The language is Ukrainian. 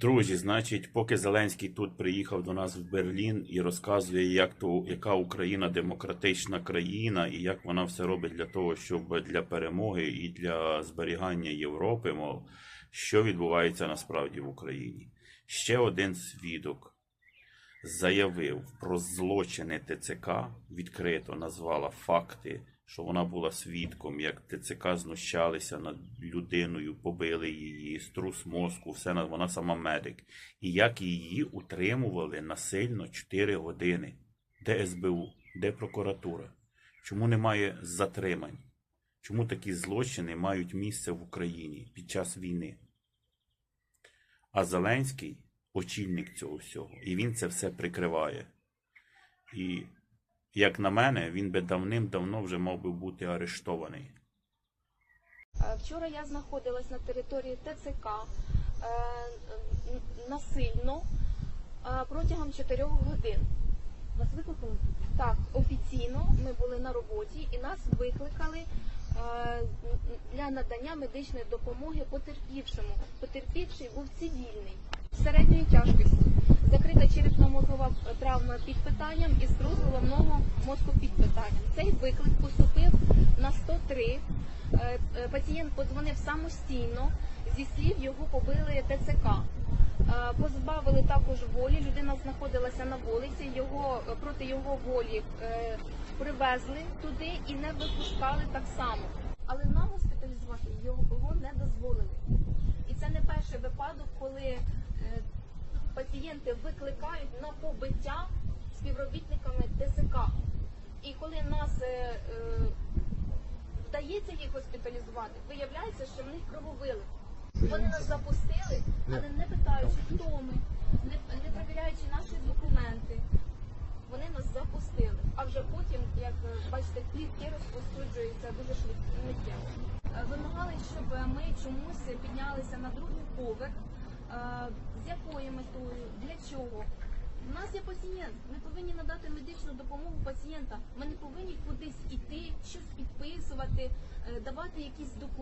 Друзі, значить, поки Зеленський тут приїхав до нас в Берлін і розказує, як то, яка Україна демократична країна, і як вона все робить для того, щоб для перемоги і для зберігання Європи, мов, що відбувається насправді в Україні. Ще один свідок заявив про злочини ТЦК, відкрито назвала факти, що вона була свідком, як ТЦК знущалися над людиною, побили її, струс мозку, все вона сама медик. І як її утримували насильно 4 години. Де СБУ? Де прокуратура? Чому немає затримань? Чому такі злочини мають місце в Україні під час війни? А Зеленський очільник цього всього, і він це все прикриває. І, як на мене, він би давним-давно вже мав би бути арештований. Е, Вчора я знаходилась на території ТЦК е, насильно е, протягом 4 годин. Вас викликали? Так, офіційно ми були на роботі і нас викликали для надання медичної допомоги потерпівшому. Потерпівший був цивільний середньої тяжкості. Закрита черепно-мозгова травма під питанням і струс головного мозку під питанням. Цей виклик поступив на 103. Е, е, Пацієнт подзвонив самостійно. Зі слів його побили ТЦК. Е, Позбавили також волі. Людина знаходилася на вулиці. Його проти його волі привезли туди і не випускали так само. Але нам госпіталізувати його не дозволили. І це не перший випадок, коли е, викликають на побиття співробітниками ТСК. І коли нас е, е, вдається їх госпіталізувати, виявляється, що в них крововили. Вони нас запустили, але не питаючи, хто ми, не, не перевіряючи наші документи. Вони нас запустили. А вже потім, як е, бачите, плітки розповсюджуються дуже швидко. Вимагали, щоб ми чомусь піднялися на другий поверх. З якою метою? Для чого? У нас є пацієнт. Ми повинні надати медичну допомогу пацієнта. Ми не повинні кудись іти, щось підписувати, е, давати якісь документи.